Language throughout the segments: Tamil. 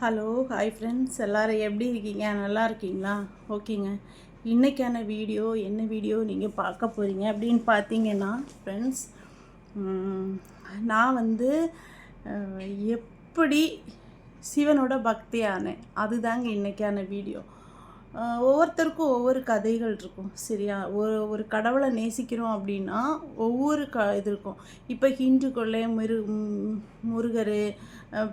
ஹலோ ஹாய் ஃப்ரெண்ட்ஸ் எல்லோரும் எப்படி இருக்கீங்க? நல்லா இருக்கீங்களா? ஓகேங்க. இன்றைக்கான வீடியோ என்ன வீடியோ நீங்கள் பார்க்க போகிறீங்க அப்படின்னு பார்த்தீங்கன்னா ஃப்ரெண்ட்ஸ் நான் வந்து எப்படி சிவனோட பக்தி ஆனேன் அதுதாங்க இன்றைக்கான வீடியோ. ஒவ்வொருத்தருக்கும் ஒவ்வொரு கதைகள் இருக்கும். சரியா? ஒரு ஒரு கடவுளை நேசிக்கிறோம் அப்படின்னா ஒவ்வொரு க இது இருக்கும். இப்போ ஹிந்துக்குள்ளே முரு முருகர்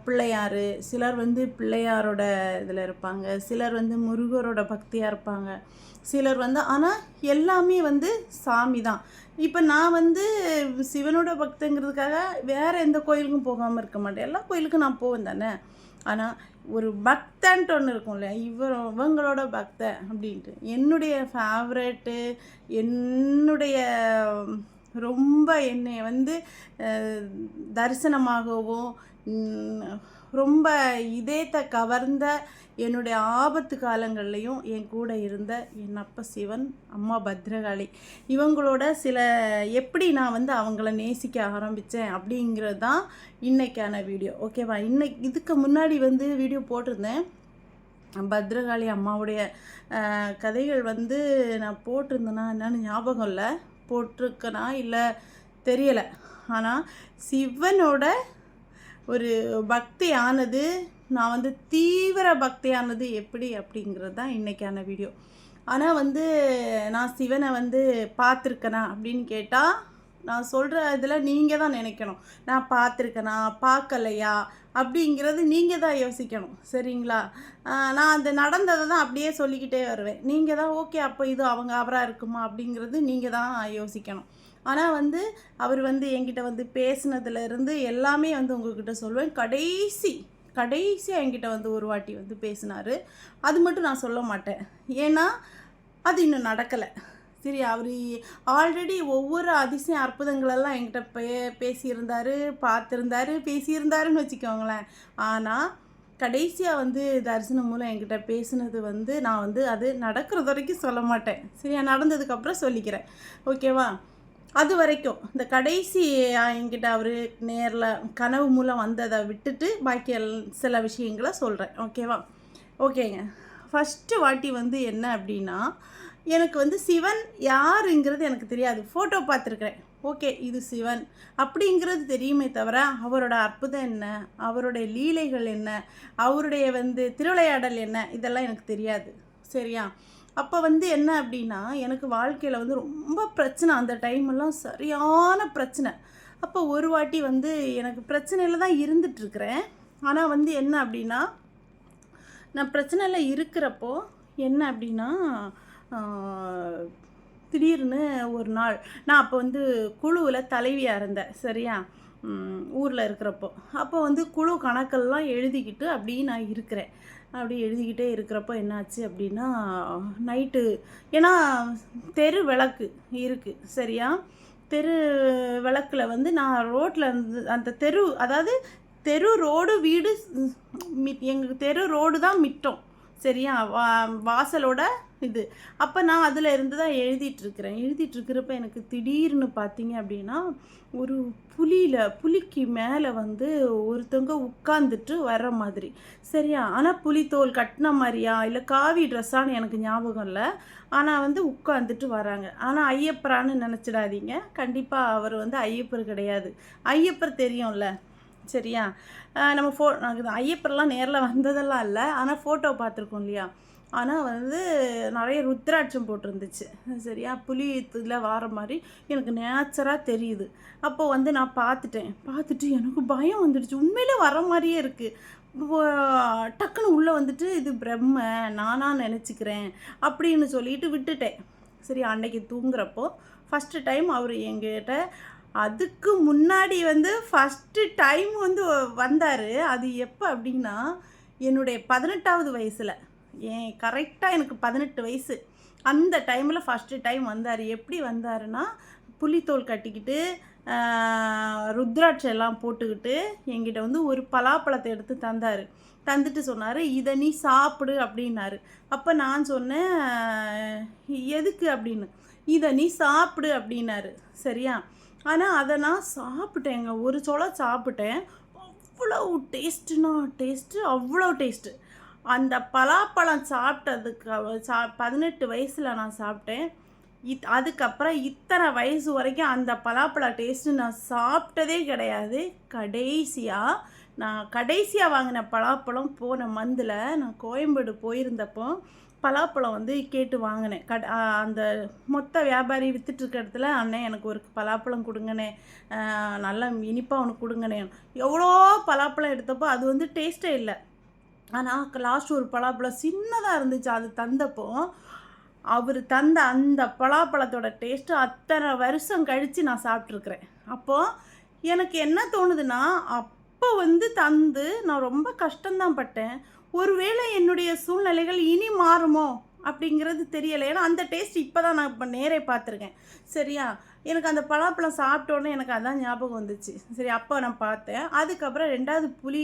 பிள்ளையார் சிலர் வந்து பிள்ளையாரோட இதில் இருப்பாங்க. சிலர் வந்து முருகரோட பக்தியாக இருப்பாங்க. சிலர் வந்து ஆனால் எல்லாமே வந்து சாமி தான். இப்போ நான் வந்து சிவனோட பக்தங்கிறதுக்காக வேறு எந்த கோயிலுக்கும் போகாமல் இருக்க மாட்டேன். எல்லா கோயிலுக்கும் நான் போவேன் தானே? ஆனால் ஒரு பக்தன்ட்டு ஒன்று இருக்கும் இல்லையா? இவர் இவங்களோட பக்தன் அப்படின்ட்டு. என்னுடைய ஃபேவரட்டு என்னுடைய ரொம்ப என்னை வந்து தரிசனமாகவும் ரொம்ப இதயத்தை கவர்ந்த என்னுடைய ஆபத்து காலங்கள்லையும் என் கூட இருந்த என் அப்பா சிவன் அம்மா பத்ரகாளி இவங்களோட சில எப்படி நான் வந்து அவங்கள நேசிக்க ஆரம்பித்தேன் அப்படிங்கிறது தான் இன்றைக்கான வீடியோ. ஓகேவா? இன்னைக்கு இதுக்கு முன்னாடி வந்து வீடியோ போட்டிருந்தேன். பத்ரகாளி அம்மாவுடைய கதைகள் வந்து நான் போட்டிருந்தேனா என்னன்னு ஞாபகம் இல்லை. போட்டிருக்கனா இல்லை தெரியலை. ஆனால் சிவனோட ஒரு பக்தியானது நான் வந்து தீவிர பக்தியானது எப்படி அப்படிங்கிறது தான் இன்றைக்கான வீடியோ. ஆனால் வந்து நான் சிவனை வந்து பார்த்துருக்கேனா அப்படின்னு கேட்டால் நான் சொல்கிற இதில் நீங்கள் தான் நினைக்கணும். நான் பார்த்துருக்கேனா பார்க்கலையா அப்படிங்கிறது நீங்கள் தான் யோசிக்கணும். சரிங்களா? நான் அந்த நடந்ததை தான் அப்படியே சொல்லிக்கிட்டே வருவேன். நீங்கள் தான் ஓகே அப்போ இது அவங்க அவராக இருக்குமா அப்படிங்கிறது நீங்கள் தான் யோசிக்கணும். ஆனால் வந்து அவர் வந்து என்கிட்ட வந்து பேசுனதுல இருந்து எல்லாமே வந்து உங்ககிட்ட சொல்லுவேன் கடைசி கடைசியாக என்கிட்ட வந்து ஒரு வாட்டி வந்து பேசினார். அது மட்டும் நான் சொல்ல மாட்டேன். ஏன்னா அது இன்னும் நடக்கலை. சரி அவர் ஆல்ரெடி ஒவ்வொரு அதிசயம் அற்புதங்களெல்லாம் என்கிட்ட பே பேசியிருந்தாரு பார்த்துருந்தாரு பேசியிருந்தாருன்னு வச்சுக்கோங்களேன். ஆனால் கடைசியாக வந்து தரிசனம் மூலம் என்கிட்ட பேசினது வந்து நான் வந்து அது நடக்கிறது வரைக்கும் சொல்ல மாட்டேன். சரியா நடந்ததுக்கப்புறம் சொல்லிக்கிறேன். ஓகேவா? அது வரைக்கும் இந்த கடைசி என்கிட்ட அவர் நேரில் கனவு மூலம் வந்ததை விட்டுட்டு பாக்கி எல்- சில விஷயங்களை சொல்கிறேன் ஓகேவா? ஓகேங்க. ஃபஸ்ட்டு வாட்டி வந்து என்ன அப்படின்னா எனக்கு வந்து சிவன் யாருங்கிறது எனக்கு தெரியாது. ஃபோட்டோ பார்த்துருக்குறேன். ஓகே இது சிவன். அப்படிங்கிறது தெரியுமே தவிர அவரோட அற்புதம் என்ன? அவருடைய லீலைகள் என்ன? அவருடைய வந்து திருவிளையாடல் என்ன? இதெல்லாம் எனக்கு தெரியாது. சரியா? அப்போ வந்து என்ன அப்படின்னா எனக்கு வாழ்க்கையில் வந்து ரொம்ப பிரச்சனை. அந்த டைமெல்லாம் சரியான பிரச்சனை. அப்போ ஒரு வாட்டி வந்து எனக்கு பிரச்சனையில் தான் இருந்துட்டுருக்குறேன். ஆனால் வந்து என்ன அப்படின்னா நான் பிரச்சனையில் இருக்கிறப்போ என்ன அப்படின்னா திடீர்னு ஒரு நாள் நான் அப்போ வந்து குழுவில் தலைவியாக இருந்தேன். சரியா? ஊரில் இருக்கிறப்போ. அப்போ வந்து குழு கணக்கெல்லாம் எழுதிக்கிட்டு அப்படியே நான் இருக்கிறேன். அப்படி எழுதிக்கிட்டே இருக்கிறப்போ என்னாச்சு அப்படின்னா நைட்டு ஏன்னா தெரு விளக்கு இருக்குது சரியா? தெரு விளக்கில் வந்து நான் ரோட்டில் இருந்து அந்த தெரு அதாவது தெரு ரோடு வீடு எங்கள் தெரு ரோடு தான் மிட்டம் சரியா? வா வாசலோட இது. அப்போ நான் அதில் இருந்து தான் எழுதிட்டுருக்கிறேன் எழுதிட்டுருக்கிறப்ப எனக்கு திடீர்னு பார்த்தீங்க அப்படின்னா ஒரு புலியில் புலிக்கு மேலே வந்து ஒருத்தவங்க உட்காந்துட்டு வர்ற மாதிரி. சரியா? ஆனால் புலித்தோல் கட்டின மாதிரியா? இல்லை காவி ட்ரெஸ்ஸான்னு எனக்கு ஞாபகம் இல்லை. ஆனால் வந்து உட்காந்துட்டு வராங்க. ஆனால் ஐயப்பரான்னு நினச்சிடாதீங்க. கண்டிப்பாக அவர் வந்து ஐயப்பர் கிடையாது. ஐயப்பர் தெரியும்ல? சரியா? நம்ம ஃபோ எனக்கு ஐயப்பர்லாம் நேரில் வந்ததெல்லாம் இல்லை. ஆனால் ஃபோட்டோ பார்த்துருக்கோம் இல்லையா? ஆனால் வந்து நிறைய ருத்ராட்சம் போட்டிருந்துச்சு. சரியா? புலி இதில் வார மாதிரி எனக்கு நேச்சராக தெரியுது. அப்போ வந்து நான் பார்த்துட்டேன். பார்த்துட்டு எனக்கு பயம் வந்துடுச்சு. உண்மையிலே வர மாதிரியே இருக்குது டக்குன்னு உள்ளே வந்துட்டு இது பிரம்ம நானாக நினச்சிக்கிறேன் அப்படின்னு சொல்லிட்டு விட்டுட்டேன். சரி அன்னைக்கு தூங்குறப்போ ஃபஸ்ட்டு டைம் அவர் எங்கிட்ட அதுக்கு முன்னாடி வந்து ஃபஸ்ட்டு டைம் வந்து வந்தார். அது எப்போ அப்படின்னா என்னுடைய பதினெட்டாவது வயசில். ஏன் கரெக்டாக எனக்கு பதினெட்டு வயசு. அந்த டைமில் ஃபஸ்ட்டு டைம் வந்தார். எப்படி வந்தாருன்னா புலித்தோல் கட்டிக்கிட்டு ருத்ராட்சை ருத்ராட்சம் எல்லாம் போட்டுக்கிட்டு என்கிட்ட வந்து ஒரு பலாப்பழத்தை எடுத்து தந்தார். தந்துட்டு சொன்னார் இதை நீ சாப்பிடு அப்படின்னாரு. அப்போ நான் சொன்னேன் எதுக்கு? அப்படின்னு. இதை நீ சாப்பிடு அப்படின்னாரு. சரியா? ஆனால் அதை நான் சாப்பிட்டேங்க. ஒரு சொலை சாப்பிட்டேன். அவ்வளோ டேஸ்ட்டுனா டேஸ்ட்டு அவ்வளோ டேஸ்ட்டு அந்த பலாப்பழம் சாப்பிட்டதுக்கு சா பதினெட்டு வயசில் நான் சாப்பிட்டேன். இத் அதுக்கப்புறம் இத்தனை வயசு வரைக்கும் அந்த பலாப்பழ டேஸ்ட்டு நான் சாப்பிட்டதே கிடையாது. கடைசியாக நான் கடைசியாக வாங்கின பலாப்பழம் போன மந்தில் நான் கோயம்பேடு போயிருந்தப்போ பலாப்பழம் வந்து கேட்டு வாங்கினேன். கட் அந்த மொத்த வியாபாரி வித்துட்டுருக்க இடத்துல அண்ணன் எனக்கு ஒரு பலாப்பழம் கொடுங்கண்ணே. நல்லா இனிப்பாக ஒன்று கொடுங்கண்ணே. எவ்வளோ பலாப்பழம் எடுத்தப்போ அது வந்து டேஸ்ட்டே இல்லை. ஆனால் லாஸ்ட் ஒரு பலாப்பழம் சின்னதாக இருந்துச்சு அது தந்தப்போ. அவர் தந்த அந்த பலாப்பழத்தோட டேஸ்ட்டு அத்தனை வருஷம் கழித்து நான் சாப்பிட்ருக்குறேன் அப்போது எனக்கு என்ன தோணுதுன்னா அப்போ வந்து தந்து நான் ரொம்ப கஷ்டம்தான் பட்டேன். ஒருவேளை என்னுடைய சூழ்நிலைகள் இனி மாறுமோ அப்படிங்கிறது தெரியலை. ஏன்னா அந்த டேஸ்ட் இப்போ தான் நான் இப்போ நேரே பார்த்துருக்கேன். சரியா? எனக்கு அந்த பலாப்பழம் சாப்பிட்டோன்னே எனக்கு அதான் ஞாபகம் வந்துச்சு. சரி அப்போ நான் பார்த்தேன். அதுக்கப்புறம் ரெண்டாவது புளி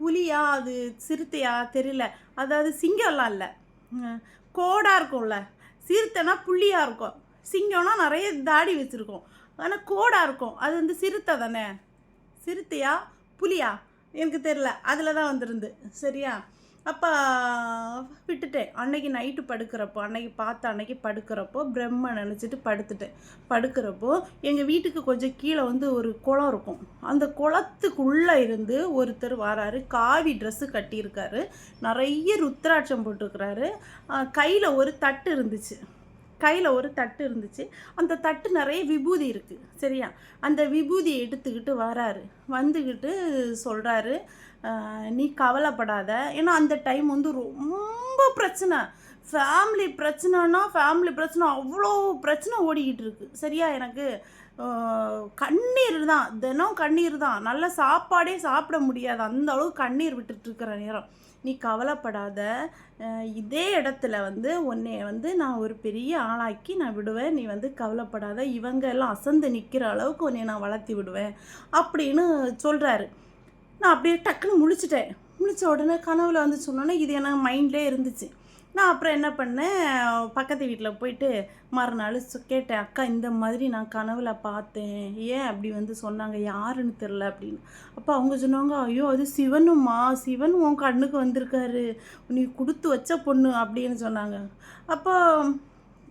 புலியா அது சிறுத்தையா தெரியல. அதாவது சிங்கம்லாம் இல்லை. கோடாக இருக்கும்ல. சிறுத்தைனா புள்ளியாக இருக்கும். சிங்கம்னா நிறைய தாடி வச்சுருக்கோம். ஆனால் கோடாக இருக்கும். அது வந்து சிறுத்தை தானே? சிறுத்தையா புலியா? எனக்கு தெரில அதில் தான் வந்துருந்து. சரியா? அப்போ விட்டுட்டேன். அன்னைக்கு நைட்டு படுக்கிறப்போ அன்னைக்கு பார்த்த அன்னைக்கு படுக்கிறப்போ பிரம்ம நினச்சிட்டு படுத்துட்டேன். படுக்கிறப்போ எங்கள் வீட்டுக்கு கொஞ்சம் கீழே வந்து ஒரு குளம் இருக்கும். அந்த குளத்துக்குள்ளே இருந்து ஒருத்தர் வராரு. காவி ட்ரெஸ்ஸு கட்டியிருக்காரு. நிறைய ருத்ராட்சம் போட்டிருக்கிறாரு. கையில் ஒரு தட்டு இருந்துச்சு. கையில் ஒரு தட்டு இருந்துச்சு. அந்த தட்டு நிறைய விபூதி இருக்குது சரியா? அந்த விபூதியை எடுத்துக்கிட்டு வராரு. வந்துக்கிட்டு சொல்கிறாரு நீ கவலைப்படாத. ஏன்னா அந்த டைம் வந்து ரொம்ப பிரச்சனை. ஃபேமிலி பிரச்சனைனா ஃபேமிலி பிரச்சனை அவ்வளோ பிரச்சனை ஓடிக்கிட்டு இருக்கு. சரியா? எனக்கு கண்ணீர் தான். தினம் கண்ணீர் தான். நல்ல சாப்பாடே சாப்பிட முடியாது. அந்த அளவுக்கு கண்ணீர் விட்டுட்டுருக்கிற நேரம். நீ கவலைப்படாத. இதே இடத்துல வந்து உன்னைய வந்து நான் ஒரு பெரிய ஆளாக்கி நான் விடுவேன். நீ வந்து கவலைப்படாத. இவங்க எல்லாம் அசந்து நிற்கிற அளவுக்கு உன்னை நான் வளர்த்தி விடுவேன். அப்படின்னு சொல்கிறாரு நான் அப்படியே டக்குன்னு முழிச்சிட்டேன். முழிச்ச உடனே கனவுல வந்து சொன்னோன்னே இது எனக்கு மைண்ட்லேயே இருந்துச்சு. நான் அப்புறம் என்ன பண்ணேன்? பக்கத்து வீட்டில் போயிட்டு மறுநாள் கேட்டேன் அக்கா இந்த மாதிரி நான் கனவுல பார்த்தேன். ஏன் அப்படி வந்து சொன்னாங்க? யாருன்னு தெரில அப்படின்னு. அப்போ அவங்க சொன்னாங்க ஐயோ அது சிவனுமா சிவன் உன் கண்ணுக்கு வந்திருக்காரு. நீ கொடுத்து வச்ச பொண்ணு அப்படின்னு சொன்னாங்க. அப்போ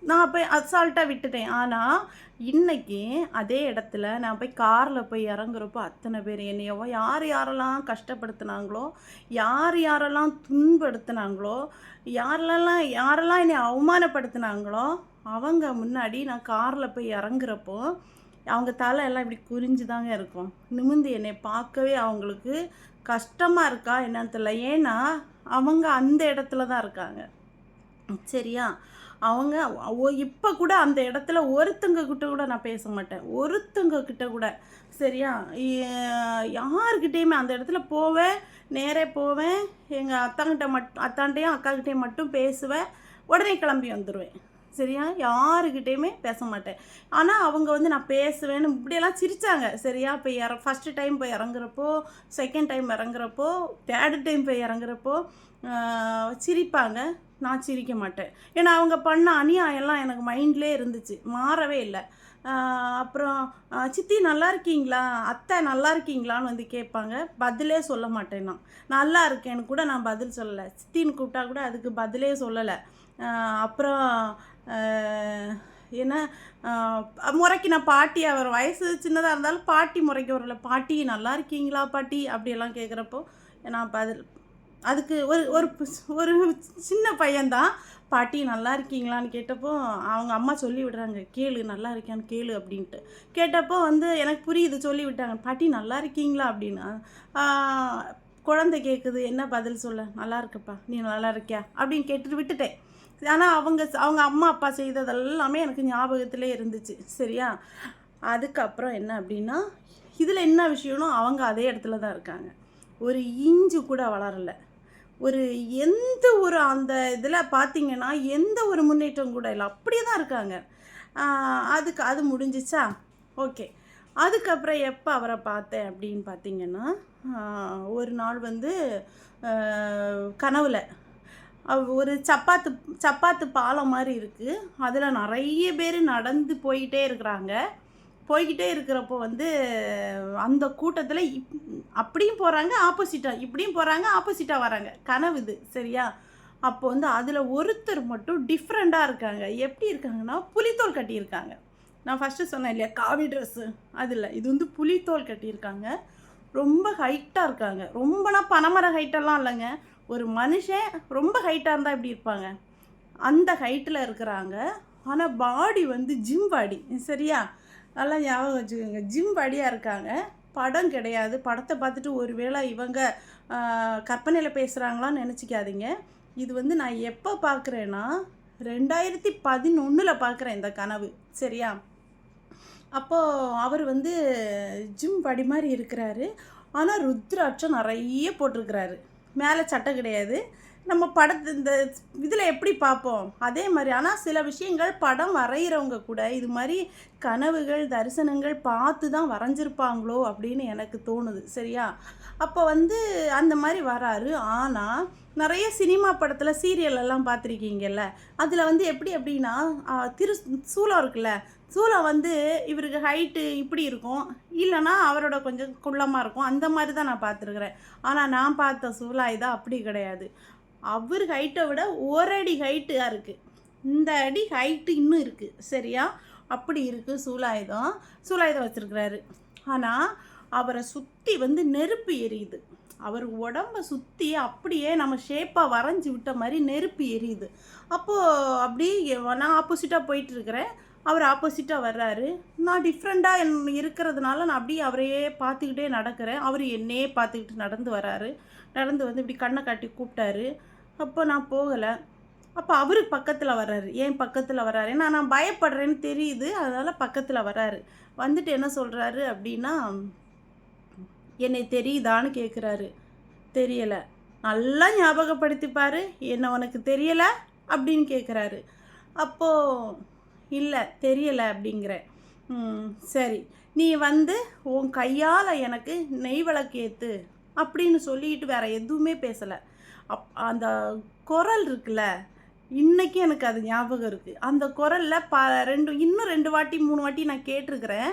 நான் போய் அசால்ட்டாக விட்டுட்டேன். ஆனால் இன்னைக்கு அதே இடத்துல நான் போய் காரில் போய் இறங்குறப்போ அத்தனை பேர் என்னையவோ யார் யாரெல்லாம் கஷ்டப்படுத்துனாங்களோ யார் யாரெல்லாம் துன்படுத்துனாங்களோ யாரெல்லாம் யாரெல்லாம் என்னை அவமானப்படுத்துனாங்களோ அவங்க முன்னாடி நான் காரில் போய் இறங்குறப்போ அவங்க தலை எல்லாம் இப்படி குறிஞ்சு தாங்க இருக்கும். நிமிந்து என்னை பார்க்கவே அவங்களுக்கு கஷ்டமாக இருக்கா என்னன்னு தெரியல. ஏன்னா அவங்க அந்த இடத்துல தான் இருக்காங்க. சரியா? அவங்க இப்போ கூட அந்த இடத்துல ஒருத்தங்க கிட்ட கூட நான் பேச மாட்டேன். ஒருத்தங்க கிட்ட கூட. சரியா? யாருக்கிட்டேயுமே அந்த இடத்துல போவேன். நேரே போவேன். எங்கள் அத்தாங்கிட்ட மட் அத்தாண்டையும் அக்காக்கிட்டையும் மட்டும் பேசுவேன். உடனே கிளம்பி வந்துடுவேன் சரியா? யாருக்கிட்டேயுமே பேச மாட்டேன் ஆனால் அவங்க வந்து நான் பேசுவேன்னு இப்படியெல்லாம் சிரித்தாங்க சரியா? இப்போ இற ஃபஸ்ட்டு டைம் போய் இறங்குறப்போ செகண்ட் டைம் இறங்குறப்போ தேர்டு டைம் போய் இறங்குறப்போ சிரிப்பாங்க. நான் சிரிக்க மாட்டேன். ஏன்னா அவங்க பண்ண அநியாயம்லாம் எனக்கு மைண்ட்லேயே இருந்துச்சு. மாறவே இல்லை. அப்புறம் சித்தி நல்லா இருக்கீங்களா? அத்தை நல்லா இருக்கீங்களான்னு வந்து கேட்பாங்க. பதிலே சொல்ல மாட்டேன் நான். நல்லா இருக்கேன்னு கூட நான் பதில் சொல்லலை. சித்தின்னு கூப்பிட்டா கூட அதுக்கு பதிலே சொல்லலை. அப்புறம் ஏன்னா என்ன முறைக்கு நான் பாட்டி அவர் வயசு சின்னதாக இருந்தாலும் பாட்டி முறைக்கு வரல பாட்டி நல்லா இருக்கீங்களா பாட்டி? அப்படியெல்லாம் கேட்குறப்போ நான் பதில் அதுக்கு ஒரு ஒரு ஒரு சின்ன பையன்தான். பாட்டி நல்லா இருக்கீங்களான்னு கேட்டப்போ அவங்க அம்மா சொல்லி விடுறாங்க. கேளு நல்லா இருக்கான்னு கேளு அப்படின்ட்டு. கேட்டப்போ வந்து எனக்கு புரியுது சொல்லி விட்டாங்க. பாட்டி நல்லா இருக்கீங்களா? அப்படின்னு. குழந்தை கேட்குது என்ன பதில் சொல்ல? நல்லா இருக்கப்பா நீ நல்லா இருக்கியா? அப்படின்னு கேட்டுட்டு விட்டுட்டேன். ஆனால் அவங்க அவங்க அம்மா அப்பா செய்ததெல்லாமே எனக்கு ஞாபகத்திலே இருந்துச்சு. சரியா? அதுக்கப்புறம் என்ன அப்படின்னா இதில் என்ன விஷயம்னா அவங்க அதே இடத்துல தான் இருக்காங்க. ஒரு இஞ்சு கூட வளரல. ஒரு எந்த ஒரு அந்த இதில் பார்த்தீங்கன்னா எந்த ஒரு முன்னேற்றம் கூட இல்லை. அப்படியே தான் இருக்காங்க. அதுக்கு அது முடிஞ்சிச்சா? ஓகே. அதுக்கப்புறம் எப்போ அவரை பார்த்தேன் அப்படின்னு பார்த்தீங்கன்னா ஒரு நாள் வந்து கனவில். கனவுல ஒரு சப்பாத்து சப்பாத்து பாலம் மாதிரி இருக்குது அதில் நிறைய பேர் நடந்து போயிட்டே இருக்கிறாங்க. போய்கிட்டே இருக்கிறப்போ வந்து அந்த கூட்டத்தில் இப் அப்படியும் போகிறாங்க ஆப்போசிட்டாக இப்படியும் போகிறாங்க ஆப்போசிட்டாக வராங்க. கனவு இது சரியா? அப்போ வந்து அதில் ஒருத்தர் மட்டும் டிஃப்ரெண்ட்டாக இருக்காங்க. எப்படி இருக்காங்கன்னா புலித்தோல் கட்டியிருக்காங்க. நான் ஃபஸ்ட்டு சொன்னேன் இல்லையா காவி ட்ரெஸ்ஸு அதில் இது வந்து புலித்தோல் கட்டியிருக்காங்க. ரொம்ப ஹைட்டாக இருக்காங்க. ரொம்பனா பனைமர ஹைட்டெல்லாம் இல்லைங்க. ஒரு மனுஷன் ரொம்ப ஹைட்டாக இருந்தால் எப்படி இருப்பாங்க? அந்த ஹைட்டில் இருக்கிறாங்க. ஆனால் பாடி வந்து ஜிம் பாடி சரியா? நல்லா ஞாபகம் வச்சுக்கோங்க. ஜிம் பாடியாக இருக்காங்க. படம் கிடையாது. படத்தை பார்த்துட்டு ஒருவேளை இவங்க கற்பனையில் பேசுகிறாங்களான்னு நினச்சிக்காதீங்க. இது வந்து நான் எப்போ பார்க்குறேன்னா ரெண்டாயிரத்தி பதினொன்றில் பார்க்குறேன் இந்த கனவு. சரியா? அப்போது அவர் வந்து ஜிம் படி மாதிரி இருக்கிறாரு. ஆனால் ருத்ராட்சம் நிறைய போட்டிருக்கிறாரு. மேலே சட்டை கிடையாது. நம்ம படத்து இந்த இதில் எப்படி பார்ப்போம்? அதே மாதிரி. ஆனால் சில விஷயங்கள் படம் வரைகிறவங்க கூட இது மாதிரி கனவுகள் தரிசனங்கள் பார்த்து தான் வரைஞ்சிருப்பாங்களோ அப்படின்னு எனக்கு தோணுது. சரியா? அப்போ வந்து அந்த மாதிரி வராரு. ஆனால் நிறைய சினிமா படத்தில் சீரியல் எல்லாம் பார்த்துருக்கீங்கல்ல. அதில் வந்து எப்படி அப்படின்னா திரு சூளம் இருக்குல்ல. சூலம் வந்து இவருக்கு ஹைட்டு இப்படி இருக்கும். இல்லைன்னா அவரோட கொஞ்சம் குள்ளமாக இருக்கும். அந்த மாதிரி தான் நான் பார்த்துருக்குறேன். ஆனால் நான் பார்த்த சூலாய் இதை அப்படி கிடையாது. அவர் ஹைட்டை விட ஒரு அடி ஹைட்டாக இருக்குது இந்த அடி ஹைட்டு இன்னும் இருக்குது சரியா? அப்படி இருக்குது சூலாயுதம் சூலாயுதம் வச்சுருக்கிறாரு. ஆனால் அவரை சுற்றி வந்து நெருப்பு எரியுது. அவர் உடம்ப சுற்றி அப்படியே நம்ம ஷேப்பாக வரைஞ்சி விட்ட மாதிரி நெருப்பு எரியுது. அப்போது அப்படி நான் ஆப்போசிட்டாக போயிட்டுருக்கிறேன் அவர் ஆப்போசிட்டாக வர்றாரு. நான் டிஃப்ரெண்ட்டாக என் இருக்கிறதுனால நான் அப்படியே அவரையே பார்த்துக்கிட்டே நடக்கிறேன். அவர் என்னையே பார்த்துக்கிட்டு நடந்து வராரு. நடந்து வந்து இப்படி கண்ணை காட்டி கூப்பிட்டாரு. அப்போ நான் போகலை. அப்போ அவருக்கு பக்கத்தில் வர்றாரு. ஏன் பக்கத்தில் வர்றாரு? ஏன்னா நான் பயப்படுறேன்னு தெரியுது. அதனால் பக்கத்தில் வர்றாரு. வந்துட்டு என்ன சொல்கிறாரு அப்படின்னா என்னை தெரியுதான்னு கேட்குறாரு தெரியலை. நல்லா ஞாபகப்படுத்திப்பார். என்ன உனக்கு தெரியலை? அப்படின்னு கேட்குறாரு அப்போது இல்லை தெரியலை அப்படிங்கிற. சரி. நீ வந்து உன் கையால் எனக்கு நெய் விளக்கேத்து அப்படின்னு சொல்லிட்டு வேற எதுவுமே பேசலை. அப் அந்த குரல் இருக்குல்ல இன்றைக்கி எனக்கு அது ஞாபகம் இருக்குது அந்த குரலில் ப ரெண்டு இன்னும் ரெண்டு வாட்டி மூணு வாட்டி நான் கேட்டிருக்கிறேன்.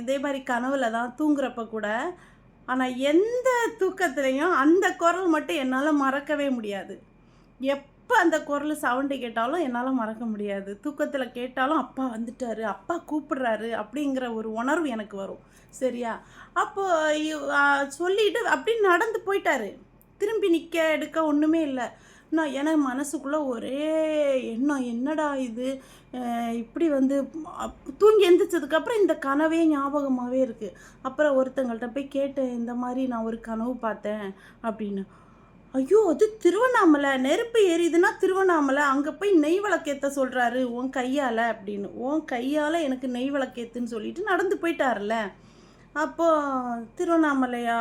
இதே மாதிரி கனவுல தான் தூங்குறப்ப கூட. ஆனால் எந்த தூக்கத்துலேயும் அந்த குரல் மட்டும் என்னால் மறக்கவே முடியாது. எப் எப்போ அந்த குரல் சவுண்டு கேட்டாலும் என்னால் மறக்க முடியாது. தூக்கத்தில் கேட்டாலும் அப்பா வந்துட்டாரு அப்பா கூப்பிடுறாரு அப்படிங்கிற ஒரு உணர்வு எனக்கு வரும். சரியா? அப்போ சொல்லிட்டு அப்படி நடந்து போயிட்டாரு. திரும்பி நிற்க எடுக்க ஒன்றுமே இல்லை. நான் எனக்கு மனசுக்குள்ளே ஒரே எண்ணம் என்னடா இது? இப்படி வந்து அப்- தூங்கி எந்திரிச்சதுக்கப்புறம் இந்த கனவே ஞாபகமாகவே இருக்குது அப்புறம் ஒருத்தங்கள்ட்ட போய் கேட்டேன் இந்த மாதிரி நான் ஒரு கனவு பார்த்தேன் அப்படின்னு. ஐயோ அது திருவண்ணாமலை. நெருப்பு எரியுதுன்னா திருவண்ணாமலை. அங்கே போய் நெய் விளக்கேத்த சொல்கிறாரு உன் கையால் அப்படின்னு. உன் கையால் எனக்கு நெய் விளக்கேத்துன்னு சொல்லிட்டு நடந்து போயிட்டார்ல அப்போது திருவண்ணாமலையா?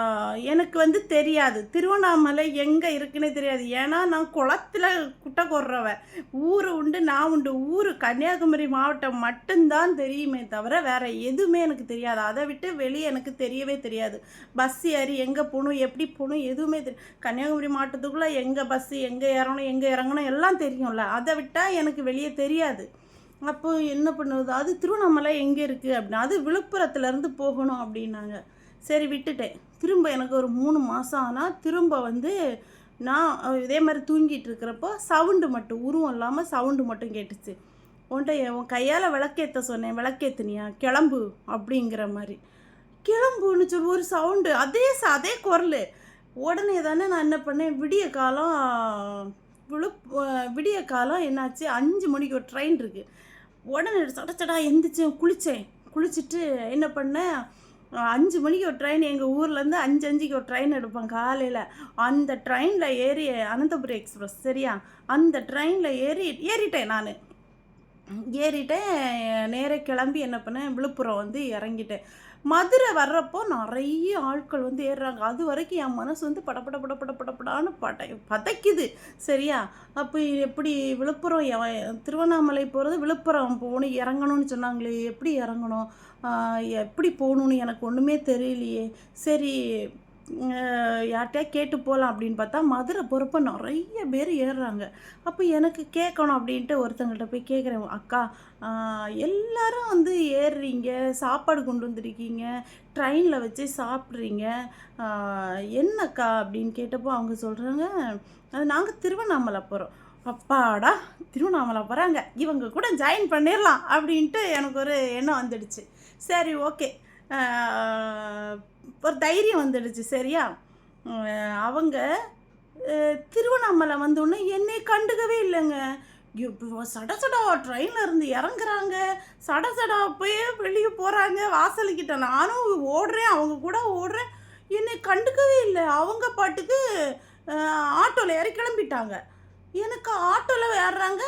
எனக்கு வந்து தெரியாது. திருவண்ணாமலை எங்கே இருக்குன்னே தெரியாது. ஏன்னா நான் குளத்துல குட்டை கொடுறவ. ஊர் உண்டு நான் உண்டு. ஊர் கன்னியாகுமரி மாவட்டம் மட்டும்தான் தெரியுமே தவிர வேறு எதுவுமே எனக்கு தெரியாது. அதை விட்டு வெளியே எனக்கு தெரியவே தெரியாது. பஸ் ஏறி எங்கே போகணும் எப்படி போகணும் எதுவுமே தெரியும் கன்னியாகுமரி மாவட்டத்துக்குள்ளே எங்கே பஸ்ஸு எங்கே இறங்கணும் எங்கே இறங்கணும் எல்லாம் தெரியும்ல. அதை விட்டால் எனக்கு வெளியே தெரியாது. அப்போ என்ன பண்ணுவது? அது திருவண்ணாமலை எங்கே இருக்குது அப்படின்னா அது விழுப்புரத்துலேருந்து போகணும் அப்படின்னாங்க. சரி விட்டுட்டேன். திரும்ப எனக்கு ஒரு மூணு மாதம் ஆனால் திரும்ப வந்து நான் இதே மாதிரி தூங்கிட்டு இருக்கிறப்போ சவுண்டு மட்டும் உருவம் இல்லாமல் சவுண்டு மட்டும் கேட்டுச்சு. உன்ட்ட உன் கையால் விளக்கேற்ற சொன்னேன் விளக்கேத்துனியா? கிளம்பு அப்படிங்கிற மாதிரி. கிளம்புன்னு சொல்லி ஒரு சவுண்டு அதே ச- அதே குரல். உடனே தானே நான் என்ன பண்ணேன்? விடிய காலம் விழுப் விடிய காலம் என்னாச்சு? அஞ்சு மணிக்கு ஒரு ட்ரெயின் இருக்குது உடனே சடச்சடா எந்திரிச்சேன் குளித்தேன் குளிச்சுட்டு என்ன பண்ணேன் அஞ்சு மணிக்கு ஒரு ட்ரெயின் எங்கள் ஊர்லேருந்து அஞ்சு அஞ்சுக்கு ஒரு ட்ரெயின் எடுப்பேன் காலையில். அந்த ட்ரெயினில் ஏறி அனந்தபுரி எக்ஸ்பிரஸ் சரியா? அந்த ட்ரெயினில் ஏறி ஏறிட்டேன் நான். ஏறிட்டேன் நேரே கிளம்பி என்ன பண்ணேன் விழுப்புரம் வந்து இறங்கிட்டேன். மதுரை வர்றப்போ நிறைய ஆட்கள் வந்து ஏறுறாங்க. அது வரைக்கும் என் மனசு வந்து படபட பட படபடான்னு பட பதைக்குது. சரியா? அப்போ எப்படி விழுப்புரம் திருவண்ணாமலை போகிறது விழுப்புரம் போகணும் இறங்கணும்னு சொன்னாங்களே எப்படி இறங்கணும்? எப்படி போகணும்னு எனக்கு ஒன்றுமே தெரியலையே. சரி யார்கிட்டயா கேட்டு போகலாம் அப்படின்னு பார்த்தா மதுரை பொறுப்பை நிறைய பேர் ஏறுறாங்க. அப்போ எனக்கு கேட்கணும் அப்படின்ட்டு ஒருத்தங்கள்ட்ட போய் கேட்குறேன். அக்கா எல்லாரும் வந்து ஏறுறீங்க சாப்பாடு கொண்டு வந்துருக்கீங்க ட்ரெயினில் வச்சு சாப்பிட்றீங்க. என்னக்கா அப்படின்னு கேட்டப்போ அவங்க சொல்கிறாங்க அது நாங்கள் திருவண்ணாமலை போகிறோம் அப்பாடா திருவண்ணாமலை போகிறாங்க இவங்க கூட ஜாயின் பண்ணிடலாம் அப்படின்ட்டு எனக்கு ஒரு எண்ணம் வந்துடுச்சு. சரி ஓகே ஒரு தைரியம் வந்துடுச்சு சரியா? அவங்க திருவண்ணாமலை வந்தோடனே என்னை கண்டுக்கவே இல்லைங்க. இப்போ சட சடா ட்ரெயினில் இருந்து இறங்குறாங்க. சட சடா போய் வெளியே போகிறாங்க வாசலுக்கிட்ட நானும் ஓடுறேன் அவங்க கூட ஓடுறேன். என்னை கண்டுக்கவே இல்லை. அவங்க பாட்டுக்கு ஆட்டோவில் ஏறி கிளம்பிட்டாங்க. எனக்கு ஆட்டோவில் ஏறுறாங்க.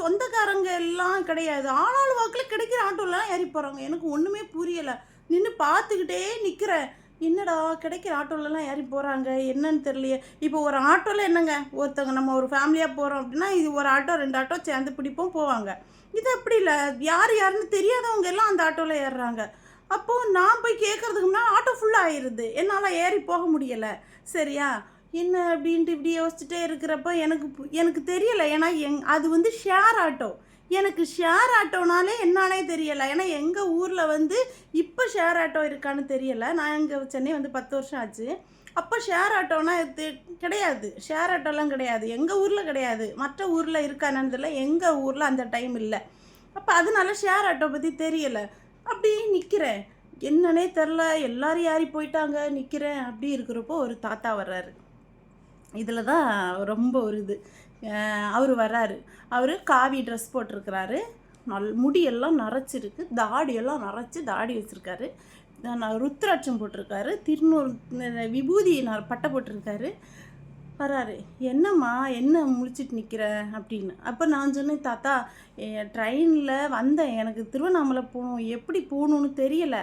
சொந்தக்காரங்க எல்லாம் கிடையாது. ஆளாள் வாக்கில் கிடைக்கிற ஆட்டோலாம் ஏறி போகிறாங்க எனக்கு ஒன்றுமே புரியலை. நின்று பார்த்துக்கிட்டே நிற்கிறேன் என்னடா கிடைக்கிற ஆட்டோலலாம் ஏறி போகிறாங்க என்னன்னு தெரியலையே. இப்போ ஒரு ஆட்டோவில் என்னங்க? ஒருத்தவங்க நம்ம ஒரு ஃபேமிலியாக போகிறோம் அப்படின்னா இது ஒரு ஆட்டோ ரெண்டு ஆட்டோ சேர்ந்து பிடிப்போம் போவாங்க. இது அப்படி இல்லை. யார் யாருன்னு தெரியாதவங்க எல்லாம் அந்த ஆட்டோவில் ஏறுறாங்க. அப்போது நான் போய் கேட்குறதுக்கு முன்னாடி ஆட்டோ ஃபுல்லாக ஆயிடுது என்னால் ஏறி போக முடியலை. சரியா? என்ன அப்படின்ட்டு இப்படி யோசிச்சுட்டே இருக்கிறப்ப எனக்கு எனக்கு தெரியலை. ஏன்னா எங் அது வந்து ஷேர் ஆட்டோ. எனக்கு ஷேர் ஆட்டோனாலே என்னானே தெரியலை. ஏன்னா எங்கள் ஊரில் வந்து இப்போ ஷேர் ஆட்டோ இருக்கான்னு தெரியலை. நான் இங்கே சென்னை வந்து பத்து வருஷம் ஆச்சு. அப்போ ஷேர் ஆட்டோனா இது கிடையாது. ஷேர் ஆட்டோலாம் கிடையாது. எங்கள் ஊரில் கிடையாது. மற்ற ஊரில் இருக்கானு எங்கள் ஊரில் அந்த டைம் இல்லை. அப்போ அதனால ஷேர் ஆட்டோ பற்றி தெரியலை. அப்படியே நிற்கிறேன் என்னன்னே தெரில எல்லாரும் யாரி போயிட்டாங்க. நிற்கிறேன் அப்படி இருக்கிறப்போ ஒரு தாத்தா வர்றாரு. இதில் தான் ரொம்ப ஒரு இது. அவர் வர்றாரு. அவர் காவி ட்ரெஸ் போட்டிருக்கிறாரு. நல் முடியெல்லாம் நரைச்சிருக்கு. தாடியெல்லாம் நரைச்சி தாடி வச்சுருக்காரு. ருத்ராட்சம் போட்டிருக்காரு. திருநூறு விபூதி ந- பட்டை போட்டிருக்காரு. வராரு என்னம்மா என்ன முழிச்சிட்டு நிற்கிற அப்படின்னு. அப்போ நான் சொன்னேன் தாத்தா ட்ரெயினில் வந்தேன். எனக்கு திருவண்ணாமலை போகணும். எப்படி போகணுன்னு தெரியலை.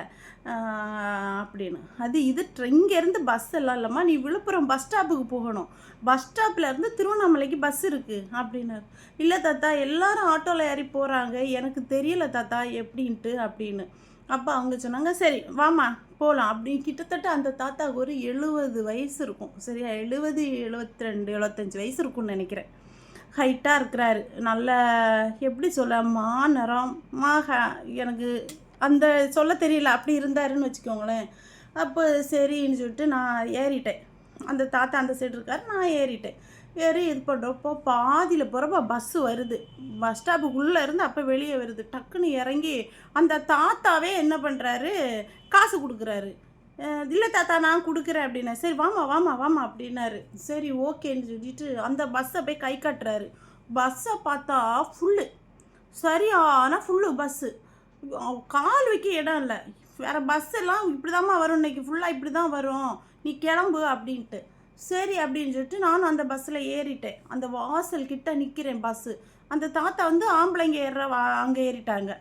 அப்படின்னு. அது இது இங்கேருந்து பஸ் எல்லாம் இல்லைம்மா. நீ விழுப்புரம் பஸ் ஸ்டாப்புக்கு போகணும். பஸ் ஸ்டாப்லேருந்து திருவண்ணாமலைக்கு பஸ் இருக்குது அப்படின்னாரு இல்லை தாத்தா எல்லாரும் ஆட்டோவில் ஏறி போகிறாங்க எனக்கு தெரியல தாத்தா எப்படின்ட்டு. அப்படின்னு. அப்போ அவங்க சொன்னாங்க சரி வாம்மா. போகலாம் அப்படி கிட்டத்தட்ட அந்த தாத்தாவுக்கு ஒரு எழுபது வயசு இருக்கும். சரியா? எழுபது எழுபத்தி ரெண்டு எழுபத்தஞ்சி வயசு இருக்கும்னு நினைக்கிறேன். ஹைட்டாக இருக்கிறாரு. நல்ல எப்படி சொல்ல மா மா ஹ- எனக்கு அந்த சொல்ல தெரியல. அப்படி இருந்தாருன்னு வச்சுக்கோங்களேன். அப்போ சரின்னு சொல்லிட்டு நான் ஏறிட்டேன். அந்த தாத்தா அந்த சைடு இருக்கார் நான் ஏறிட்டேன். ஏறி இது பண்ணுறப்போ பாதியில் போகிறப்ப பஸ்ஸு வருது. பஸ் ஸ்டாப்புக்குள்ளே இருந்து அப்போ வெளியே வருது. டக்குன்னு இறங்கி அந்த தாத்தாவே என்ன பண்ணுறாரு காசு கொடுக்குறாரு. இல்லை தாத்தா நான் கொடுக்குறேன் அப்படின்னா சரி வாமா வாமா வாமா அப்படின்னாரு. சரி ஓகேன்னு சொல்லிட்டு அந்த பஸ்ஸை போய் கை காட்டுறாரு. பஸ்ஸை பார்த்தா ஃபுல்லு சரியான ஃபுல்லு பஸ்ஸு கால் வைக்க இடம் இல்லை. வேறு பஸ் எல்லாம் இப்படி வரும். இன்னைக்கு ஃபுல்லாக இப்படி தான் வரும். நீ கிளம்பு அப்படின்ட்டு. சரி அப்படின்னு சொல்லிட்டு நானும் அந்த பஸ்ஸில் ஏறிட்டேன். அந்த வாசல் கிட்ட நிற்கிறேன் பஸ்ஸு அந்த தாத்தா வந்து ஆம்பளைங்க ஏறுற வா அங்கே ஏறிட்டாங்க.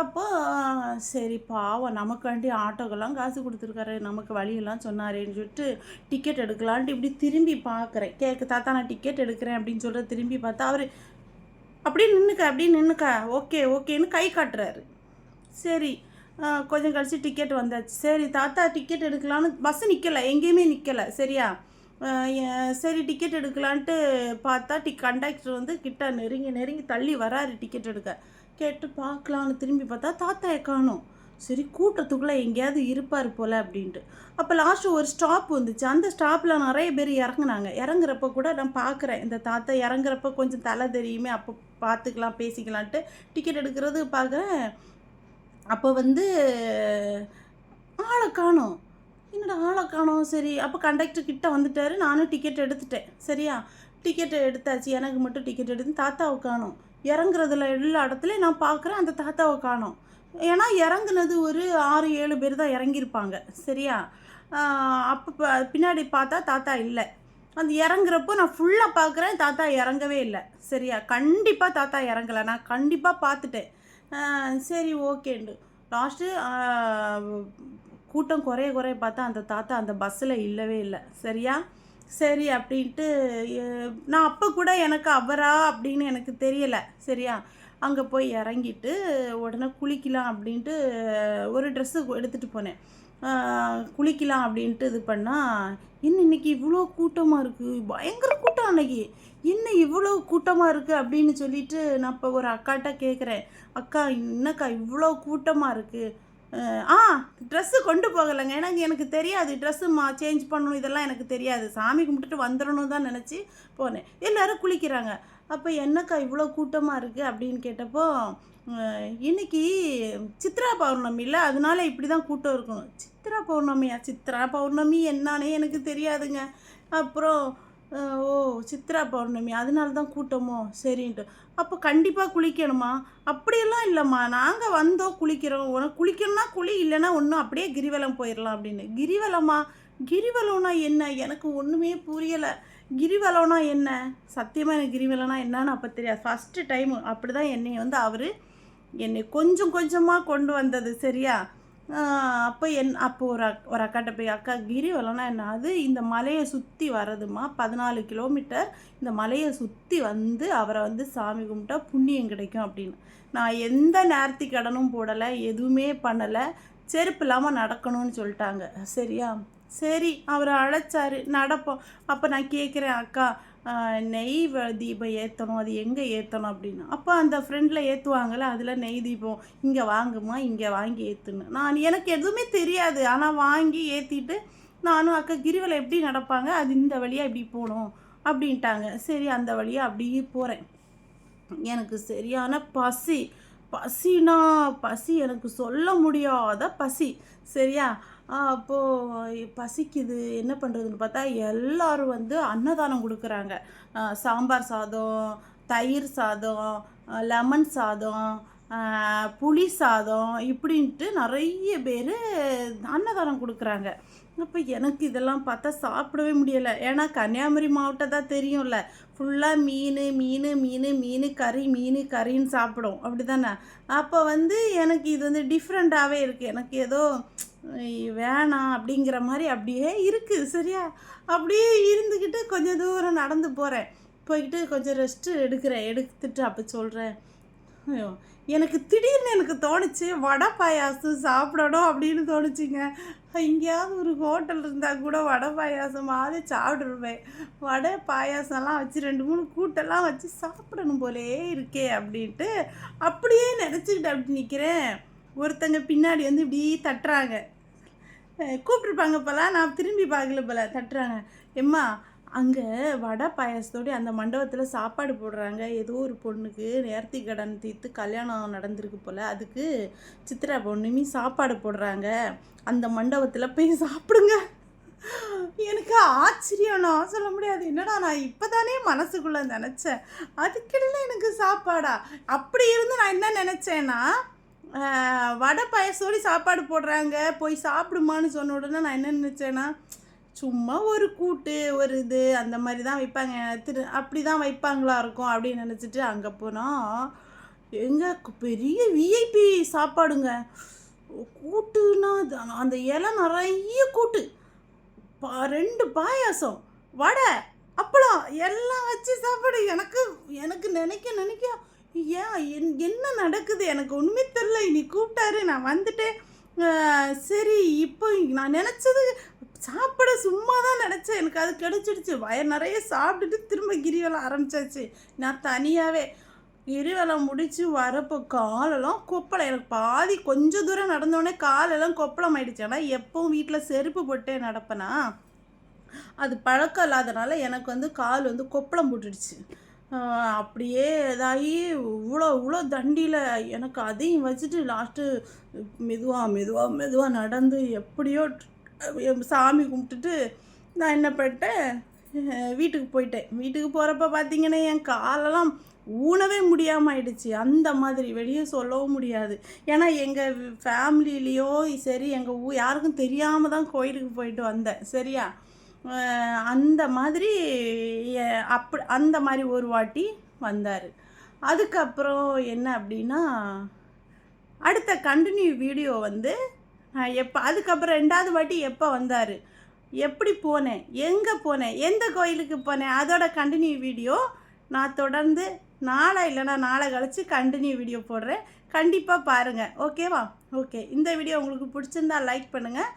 அப்போது சரி பாவம் நமக்காண்டி ஆட்டோக்கெல்லாம் காசு கொடுத்துருக்காரு. நமக்கு வழியெல்லாம் சொன்னாரேன்னு சொல்லிட்டு டிக்கெட் எடுக்கலான்ட்டு இப்படி திரும்பி பார்க்குறேன் கேட்க தாத்தா நான் டிக்கெட் எடுக்கிறேன் அப்படின்னு சொல்லிட்டு திரும்பி பார்த்தா அவர் அப்படியே நின்றுக்க அப்படியே நின்றுக்க ஓகே ஓகேன்னு கை காட்டுறாரு. சரி கொஞ்சம் கழித்து டிக்கெட் வந்தாச்சு. சரி தாத்தா டிக்கெட் எடுக்கலான்னு பஸ்ஸு நிற்கலை எங்கேயுமே நிற்கலை சரியா? சரி டிக்கெட் எடுக்கலான்ட்டு பார்த்தா டி கண்டக்டர் வந்து கிட்ட நெருங்கி நெருங்கி தள்ளி வராரு டிக்கெட் எடுக்க. கேட்டு பார்க்கலான்னு திரும்பி பார்த்தா தாத்தாயை காணும். சரி கூட்டத்துக்குள்ளே எங்கேயாவது இருப்பார் போல் அப்படின்ட்டு. அப்போ லாஸ்ட்டு ஒரு ஸ்டாப் வந்துச்சு. அந்த ஸ்டாப்பில் நிறைய பேர் இறங்குனாங்க. இறங்குறப்ப கூட நான் பார்க்குறேன். இந்த தாத்தா இறங்குறப்ப கொஞ்சம் தலை தெரியுமே அப்போ பார்த்துக்கலாம் பேசிக்கலான்ட்டு டிக்கெட் எடுக்கிறது பார்க்குறேன். அப்போ வந்து ஆளை காணோம். என்னடா ஆளை காணோம்? சரி அப்போ கண்டக்டர் கிட்ட வந்துட்டாரு. நானும் டிக்கெட் எடுத்துட்டேன். சரியா? டிக்கெட் எடுத்தாச்சு. எனக்கு மட்டும் டிக்கெட் எடுத்து தாத்தாவை காணும். இறங்குறதுல எல்லா இடத்துலையும் நான் பார்க்குறேன் அந்த தாத்தாவை காணும். ஏன்னா இறங்குனது ஒரு ஆறு ஏழு பேர் தான் இறங்கியிருப்பாங்க. சரியா? அப்போ பின்னாடி பார்த்தா தாத்தா இல்லை. அந்த இறங்குறப்போ நான் ஃபுல்லாக பார்க்குறேன் தாத்தா இறங்கவே இல்லை. சரியா? கண்டிப்பாக தாத்தா இறங்கலை. நான் கண்டிப்பாக பார்த்துட்டேன். சரி ஓகேண்டு. லாஸ்ட்டு கூட்டம் குறைய குறைய பார்த்தா அந்த தாத்தா அந்த பஸ்ஸில் இல்லவே இல்லை. சரியா? சரி அப்படின்ட்டு நான் அப்போ கூட எனக்கு அவரா அப்படின்னு எனக்கு தெரியலை. சரியா? அங்கே போய் இறங்கிட்டு உடனே குளிக்கலாம் அப்படின்ட்டு ஒரு ட்ரெஸ்ஸு எடுத்துகிட்டு போனேன். குளிக்கலாம் அப்படின்ட்டு இது பண்ணால் என்ன இன்னைக்கு இவ்வளோ கூட்டமாக இருக்குது பயங்கர கூட்டம் அன்னைக்கு. என்ன இவ்வளோ கூட்டமாக இருக்குது அப்படின்னு சொல்லிட்டு நான் இப்போ ஒரு அக்காட்ட கேட்குறேன் அக்கா என்னக்கா இவ்வளோ கூட்டமாக இருக்குது ஆ ட்ரெஸ்ஸு கொண்டு போகலைங்க. ஏன்னா எனக்கு தெரியாது. ட்ரெஸ்ஸு மா சேஞ்ச் பண்ணணும் இதெல்லாம் எனக்கு தெரியாது. சாமி கும்பிட்டுட்டு வந்துடணும் தான் நினச்சி போனேன். எல்லோரும் குளிக்கிறாங்க. அப்போ என்னக்கா இவ்வளோ கூட்டமாக இருக்குது அப்படின்னு கேட்டப்போ இன்னைக்கு சித்ரா பௌர்ணமி இல்லை. அதனால இப்படி தான் கூட்டம் இருக்கணும். சித்ரா பௌர்ணமியா? சித்ரா பௌர்ணமி என்னானே எனக்கு தெரியாதுங்க. அப்புறம் ஓ சித்ரா பௌர்ணமி. அதனால தான் கூட்டமோ? சரின்ட்டு. அப்போ கண்டிப்பாக குளிக்கணுமா? அப்படியெல்லாம் இல்லைம்மா. நாங்கள் வந்தோம் குளிக்கிறோம். உனக்கு குளிக்கணும்னா குளி இல்லைன்னா ஒன்றும் அப்படியே கிரிவலம் போயிடலாம் அப்படின்னு. கிரிவலமா? கிரிவலம்னா என்ன? எனக்கு ஒன்றுமே புரியலை. கிரிவலம்னா என்ன? சத்தியமாக எனக்கு கிரிவலம்னா என்னன்னு அப்போ தெரியாது. ஃபஸ்ட்டு டைமு அப்படி தான் என்னை வந்து அவர் என்னை கொஞ்சம் கொஞ்சமாக கொண்டு வந்தது. சரியா? அப்போ என் அப்போ ஒரு அக் ஒரு அக்காட்ட போய் அக்கா கிரிவலம்னா என்ன? அது இந்த மலையை சுற்றி வரதுமா பதினாலு கிலோமீட்டர் இந்த மலையை சுற்றி வந்து அவரை வந்து சாமி கும்பிட்டா புண்ணியம் கிடைக்கும் அப்படின்னு. நான் எந்த நேர்த்தி கடனும் போடலை எதுவுமே பண்ணலை. செருப்பு இல்லாமல் நடக்கணும்னு சொல்லிட்டாங்க. சரியா? சரி அவரை அழைச்சாரு. நடப்போம். அப்போ நான் கேட்குறேன் அக்கா நெய் வ- தீபம் ஏற்றணும் அது எங்கே ஏற்றணும் அப்படின்னு. அப்போ அந்த ஃப்ரெண்டில் ஏற்றுவாங்கள்ல அதில் நெய் தீபம் இங்கே வாங்குமா இங்கே வாங்கி ஏற்றுன்னு நான் எனக்கு எதுவுமே தெரியாது. ஆனால் வாங்கி ஏற்றிட்டு நானும் அக்கா கிரிவலம் எப்படி நடப்பாங்க? அது இந்த வழியாக இப்படி போகணும் அப்படின்ட்டாங்க. சரி அந்த வழியாக அப்படியே போகிறேன் எனக்கு சரியான பசி. பசினா பசி எனக்கு சொல்ல முடியாத பசி. சரியா? அப்போது பசிக்குது என்ன பண்ணுறதுன்னு பார்த்தா எல்லோரும் வந்து அன்னதானம் கொடுக்குறாங்க. சாம்பார் சாதம் தயிர் சாதம் லெமன் சாதம் புளி சாதம் இப்படின்ட்டு நிறைய பேர் அன்னதானம் கொடுக்குறாங்க. அப்போ எனக்கு இதெல்லாம் பார்த்தா சாப்பிடவே முடியலை. ஏன்னா கன்னியாகுமரி மாவட்டம் தான் தெரியும்ல. ஃபுல்லாக மீன் மீன் மீன் மீன் கறி மீன் கறின்னு சாப்பிடும். அப்படி தானே அப்போ வந்து எனக்கு இது வந்து டிஃப்ரெண்ட்டாகவே இருக்குது எனக்கு ஏதோ வேணாம் அப்படிங்கிற மாதிரி அப்படியே இருக்குது சரியா? அப்படியே இருந்துக்கிட்டு கொஞ்சம் தூரம் நடந்து போகிறேன் போய்கிட்டு கொஞ்சம் ரெஸ்ட்டு எடுக்கிறேன். எடுத்துட்டு அப்போ சொல்கிறேன் ஐயோ எனக்கு திடீர்னு எனக்கு தோணுச்சு வடை பாயாசம் சாப்பிடணும் அப்படின்னு தோணுச்சுங்க. எங்கேயாவது ஒரு ஹோட்டல் இருந்தால் கூட வடை பாயாசமாவது சாப்பிட்ருவேன் வடை பாயாசம்லாம் வச்சு ரெண்டு மூணு கூட்டெல்லாம் வச்சு சாப்பிடணும் போலே இருக்கே அப்படின்ட்டு அப்படியே நினச்சிக்கிட்டு அப்படி நிற்கிறேன் ஒருத்தங்க பின்னாடி வந்து இப்படி தட்டுறாங்க. கூப்பிட்ருப்பாங்க போல நான் திரும்பி பார்க்கல போல தட்டுறாங்க. எம்மா அங்கே வடை பாயசத்தோடு அந்த மண்டபத்தில் சாப்பாடு போடுறாங்க. ஏதோ ஒரு பொண்ணுக்கு நேர்த்தி கடன் தீர்த்து கல்யாணம் நடந்திருக்கு போல் அதுக்கு சித்ரா பொண்ணுமே சாப்பாடு போடுறாங்க. அந்த மண்டபத்தில் போய் சாப்பிடுங்க. எனக்கு ஆச்சரியம் சொல்ல முடியாது. என்னடா நான் இப்போ தானே மனசுக்குள்ளே நினச்சேன். அதுக்கிடையில எனக்கு சாப்பாடா? அப்படி இருந்து நான் என்ன நினச்சேன்னா வடை பாயசோடி சாப்பாடு போடுறாங்க. போய் சாப்பிடுமான்னு சொன்ன உடனே நான் என்ன நினச்சேன்னா சும்மா ஒரு கூட்டு ஒரு இது அந்த மாதிரி தான் வைப்பாங்க. திரு அப்படி தான் வைப்பாங்களா இருக்கும் அப்படின்னு நினச்சிட்டு அங்கே போனால் எங்க பெரிய விஐபி சாப்பாடுங்க. கூட்டுன்னா அந்த இலை நிறைய கூட்டு. பா ரெண்டு பாயாசம் வடை அப்பளம் எல்லாம் வச்சு சாப்பாடு. எனக்கு எனக்கு நினைக்க நினைக்க ஏன்? என்- என்ன நடக்குது? எனக்கு ஒன்றுமே தெரில நீ கூப்பிட்டாரு. நான் வந்துட்டேன். சரி இப்போ நான் நினச்சது சாப்பிட சும்மா தான் நினச்சேன். எனக்கு அது கிடச்சிடுச்சு. வயர் நிறைய சாப்பிட்டுட்டு திரும்ப கிரிவலம் ஆரம்பிச்சாச்சு. நான் தனியாகவே கிரிவலம் முடித்து வரப்போ காலெல்லாம் கொப்பளம். எனக்கு பாதி கொஞ்சம் தூரம் நடந்தோடனே காலெல்லாம் கொப்பளம் ஆயிடுச்சு. ஆனால் எப்போவும் வீட்டில் செருப்பு போட்டே நடப்பேனா? அது பழக்கம் இல்லாதனால எனக்கு வந்து கால் வந்து கொப்பளம் போட்டுடுச்சு. அப்படியே இதாகி இவ்வளோ இவ்வளோ தண்டியில் எனக்கு அதையும் வச்சுட்டு லாஸ்ட்டு மெதுவாக மெதுவாக மெதுவாக நடந்து எப்படியோ சாமி கும்பிட்டுட்டு நான் என்ன பண்ணிட்டேன்? வீட்டுக்கு போயிட்டேன். வீட்டுக்கு போகிறப்ப பார்த்தீங்கன்னா என் காலெல்லாம் ஊனவே முடியாமல் ஆயிடுச்சு. அந்த மாதிரி வெளியே சொல்லவும் முடியாது. ஏன்னா எங்கள் ஃபேமிலிலேயோ சரி எங்கள் ஊ யாருக்கும் தெரியாமல் தான் கோயிலுக்கு போயிட்டு வந்தேன். சரியா? அந்த மாதிரி அப் அந்த மாதிரி ஒரு வாட்டி வந்தார். அதுக்கப்புறம் என்ன அப்படின்னா அடுத்த கண்டினியூ வீடியோ வந்து நான் எப்போ அதுக்கப்புறம் ரெண்டாவது வாட்டி எப்போ வந்தார்? எப்படி போனேன்? எங்கே போனேன்? எந்த கோயிலுக்கு போனேன்? அதோட கண்டினியூ வீடியோ நான் தொடர்ந்து நாளை இல்லைன்னா நாளை கழித்து கண்டினியூ வீடியோ போடுறேன். கண்டிப்பாக பாருங்கள் ஓகேவா ஓகே இந்த வீடியோ உங்களுக்கு பிடிச்சிருந்தா லைக் பண்ணுங்கள்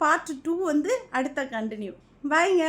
பார்ட் டூ வந்து அடுத்த கண்டினியூ பாய்ங்க